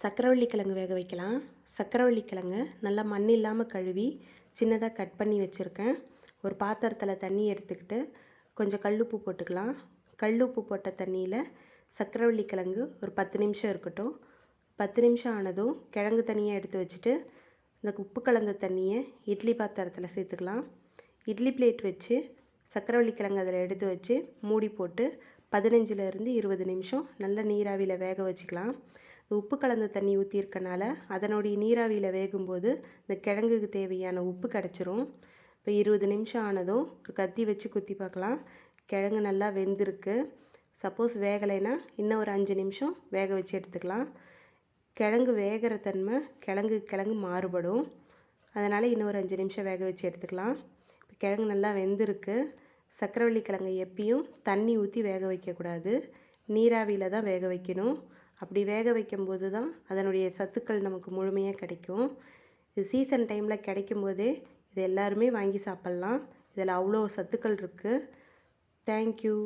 சக்கரவள்ளி கிழங்கு வேக வைக்கலாம். சக்கரவள்ளி கிழங்கு நல்லா மண் இல்லாமல் கழுவி சின்னதாக கட் பண்ணி வச்சுருக்கேன். ஒரு பாத்திரத்தில் தண்ணி எடுத்துக்கிட்டு கொஞ்சம் கல்லுப்பு போட்டுக்கலாம். கல்லுப்பு போட்ட தண்ணியில் சக்கரவள்ளி கிழங்கு ஒரு பத்து நிமிஷம் இருக்கட்டும். பத்து நிமிஷம் ஆனதும் கிழங்கு தனியாக எடுத்து வச்சுட்டு இந்த உப்பு கலந்த தண்ணியை இட்லி பாத்திரத்தில் சேர்த்துக்கலாம். இட்லி பிளேட் வச்சு சக்கரவள்ளி கிழங்கு அதில் எடுத்து வச்சு மூடி போட்டு பதினஞ்சுலேருந்து இருபது நிமிஷம் நல்ல நீராவியில் வேக வச்சுக்கலாம். உப்பு கலந்த தண்ணி ஊற்றிருக்கனால அதனுடைய நீராவியில் வேகும்போது இந்த கிழங்குக்கு தேவையான உப்பு கிடச்சிரும். இப்போ இருபது நிமிஷம் ஆனதும் ஒரு கத்தி வச்சு குத்தி பார்க்கலாம். கிழங்கு நல்லா வெந்திருக்கு. சப்போஸ் வேகலைன்னா இன்னும் ஒரு அஞ்சு நிமிஷம் வேக வச்சு எடுத்துக்கலாம். கிழங்கு வேகிற தன்மை கிழங்கு கிழங்கு மாறுபடும். அதனால் இன்னும் ஒரு அஞ்சு நிமிஷம் வேக வச்சு எடுத்துக்கலாம். இப்போ கிழங்கு நல்லா வெந்திருக்கு. சக்கரவள்ளி கிழங்கு எப்பயும் தண்ணி ஊற்றி வேக வைக்கக்கூடாது. நீராவியில் தான் வேக வைக்கணும். அப்படி வேக வைக்கும்போது தான் அதனுடைய சத்துக்கள் நமக்கு முழுமையாக கிடைக்கும். இது சீசன் டைமில் கிடைக்கும் போதே இது எல்லாருமே வாங்கி சாப்பிட்லாம். இதில் அவ்வளோ சத்துக்கள் இருக்குது தேங்க்யூ